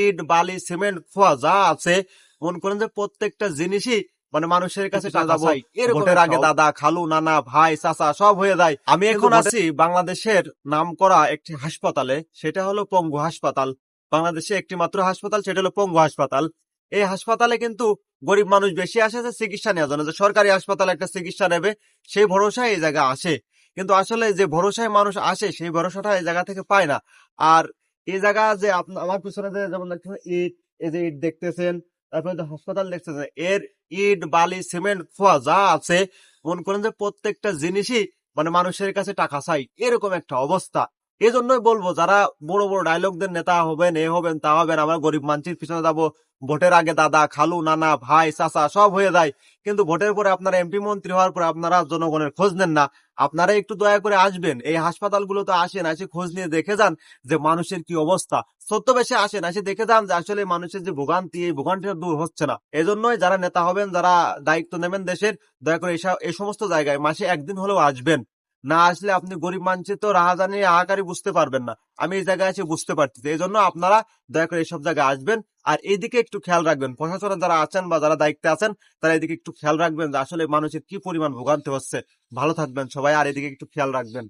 ইট বালি সিমেন্ট খোয়া যা আছে মনে করেন যে প্রত্যেকটা জিনিসই মানে মানুষের কাছে ভোটের আগে দাদা খালু নানা ভাই চাচা সব হয়ে যায়। আমি এখন আছি বাংলাদেশের নাম করা একটি হাসপাতালে সেটা হলো পঙ্গু হাসপাতাল। বাংলাদেশে একটি মাত্র হাসপাতাল সেটা হলো পঙ্গু হাসপাতাল। এই হাসপাতালে কিন্তু গরিব মানুষ বেশি আসে যে চিকিৎসা নেওয়ার জন্য। যে সরকারি হাসপাতালে একটা চিকিৎসা নেবে সেই ভরসায় এই জায়গা আসে। কিন্তু আসলে যে ভরসায় মানুষ আসে সেই ভরসাটা এই জায়গা থেকে পায় না। আর এই জায়গা যে আমার পিছনে যে যেমন দেখছেন ইট, এই যে ইট দেখতেছেন, তারপরে যে হাসপাতাল দেখতেছেন, এর ইট, বালি, সিমেন্ট খোয়া যা আছে, মনে করেন যে প্রত্যেকটা জিনিসই মানে মানুষের কাছে টাকা চাই, এরকম একটা অবস্থা। এই জন্যই বলব, যারা বড় বড় ডায়লগদের নেতা হবেন, এ হবেন, তা হবেন, আমরা গরিব মানুষের পিছনে যাব, ভোটের আগে দাদা, খালু, নানা, ভাই, চাচা সব হয়ে যায়, কিন্তু ভোটের পরে আপনারা এমপি মন্ত্রী হওয়ার পরে আপনারা জনগণের খোঁজ নেন না। আপনারা একটু দয়া করে আসবেন। এই হাসপাতালগুলোতে আসেন এসে খোঁজ নিয়ে দেখে যান যে মানুষের কি অবস্থা। সত্য বেশি আসেন এসে দেখে যান যে আসলে মানুষের যে ভোগান্তি, এই ভোগান্তিটা দূর হচ্ছে না। এজন্যই যারা নেতা হবেন, যারা দায়িত্ব নেবেন দেশের, দয়া করে এই সমস্ত জায়গায় মাসে একদিন হলেও আসবেন। না আসলে আপনি গরিব মানুষের তো রাহাজানি আহাকারি বুঝতে পারবেন না। আমি এই জায়গায় এসে বুঝতে পারছি এই জন্য আপনারা দয়া করে এইসব জায়গায় আসবেন আর এইদিকে একটু খেয়াল রাখবেন। প্রশাসনে যারা আছেন বা যারা দায়িত্বে আছেন, তারা এদিকে একটু খেয়াল রাখবেন যে আসলে মানুষের কি পরিমাণ ভোগান্তি হচ্ছে। ভালো থাকবেন সবাই আর এদিকে একটু খেয়াল রাখবেন।